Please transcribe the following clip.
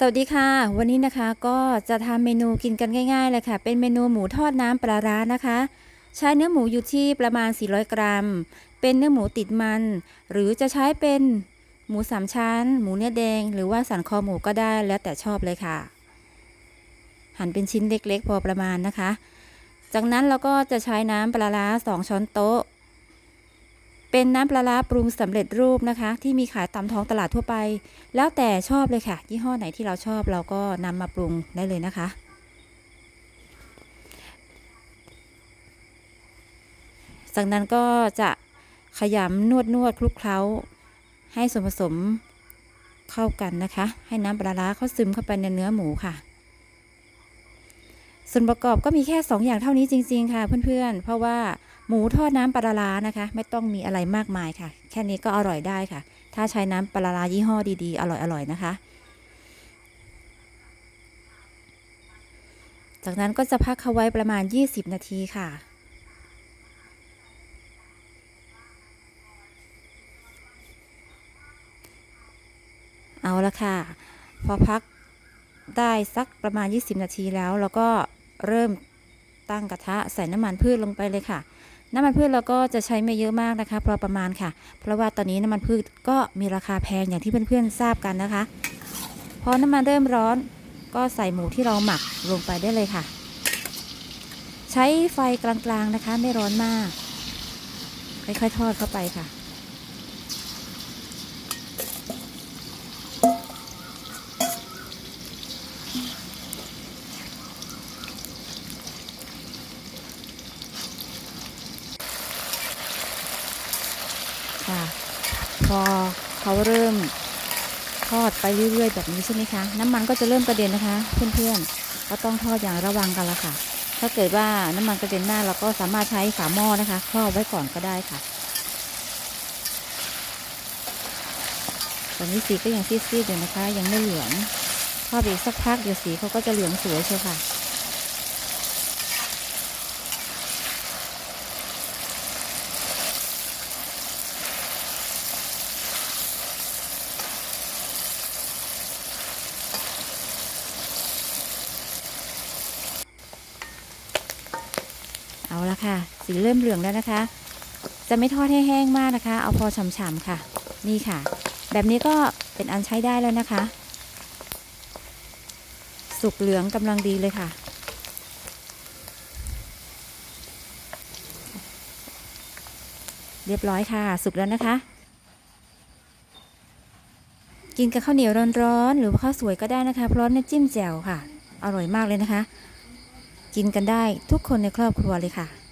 สวัสดีค่ะ วันนี้นะคะก็จะทำเมนูกินกันง่ายๆเลยค่ะ เป็นเมนูหมูทอดน้ำปลาร้านะคะ ใช้เนื้อหมูอยู่ที่ประมาณ 400 กรัม เป็นเนื้อหมูติดมัน หรือจะใช้เป็นหมูสามชั้น หมูเนื้อแดง หรือว่าสันคอหมูก็ได้แล้วแต่ชอบเลยค่ะ หั่นเป็นชิ้นเล็กๆ พอประมาณนะคะ จากนั้นเราก็จะใช้น้ำปลาร้า2ช้อนโต๊ะ เป็นน้ำปลาร้าปรุงสำเร็จรูปนะคะ ที่มีขายตามท้องตลาดทั่วไป แล้วแต่ชอบเลยค่ะ ยี่ห้อไหนที่เราชอบเราก็นำมาปรุงได้เลยนะคะ จากนั้นก็จะขยำนวดนวดคลุกเคล้า ให้ส่วนผสมเข้ากันนะคะ ให้น้ำปลาร้าเขาซึมเข้าไปในเนื้อหมูค่ะ ส่วนประกอบก็มีแค่ 2 อย่างเท่านี้จริง ๆ ค่ะเพื่อนๆ เพราะว่า หมูทอดน้ำปลาร้านะคะ ไม่ต้องมีอะไรมากมายค่ะ แค่นี้ก็อร่อยได้ค่ะ ถ้าใช้น้ำปลาร้ายี่ห้อดีๆ อร่อยๆนะคะ จากนั้นก็จะพักเขาไว้ประมาณ 20 นาทีค่ะเอาละค่ะ พอพักได้สักประมาณ 20 นาทีแล้ว เราก็เริ่มตั้งกระทะใส่น้ำมันพืชลงไปเลยค่ะ น้ำมันพืชเราก็จะใช้ไม่เยอะมากนะคะพอประมาณค่ะ เพราะว่าตอนนี้น้ำมันพืชก็มีราคาแพงอย่างที่เพื่อนๆทราบกันนะคะ พอน้ำมันเริ่มร้อนก็ใส่หมูที่เราหมักลงไปได้เลยค่ะ ใช้ไฟกลางๆนะคะ ไม่ร้อนมากค่อยๆทอดเข้าไปค่ะ ค่ะ พอเขาเริ่มทอดไปเรื่อยๆ แบบนี้ใช่ไหมคะ น้ำมันก็จะเริ่มกระเด็นนะคะ เพื่อนๆ ก็ต้องทอดอย่างระวังกันละค่ะ ถ้าเกิดว่าน้ำมันกระเด็นมากเราก็สามารถใช้ฝาหม้อนะคะครอบไว้ก่อนก็ได้ค่ะ ตอนนี้สีก็ยังซีดๆอยู่นะคะ ยังไม่เหลืองทอดอีกสักพักเดี๋ยวสีเขาก็จะเหลืองสวยเชียวค่ะ เอาละค่ะ สีเริ่มเหลืองแล้วนะคะ จะไม่ทอดให้แห้งมากนะคะ เอาพอฉ่ำๆค่ะ นี่ค่ะ แบบนี้ก็เป็นอันใช้ได้แล้วนะคะ สุกเหลืองกำลังดีเลยค่ะ เรียบร้อยค่ะ สุกแล้วนะคะ กินกับข้าวเหนียวร้อนๆหรือข้าวสวยก็ได้นะคะ เพราะน้ำจิ้มแจ่วค่ะ อร่อยมากเลยนะคะ กินกันได้ทุกคนในครอบครัวเลยค่ะ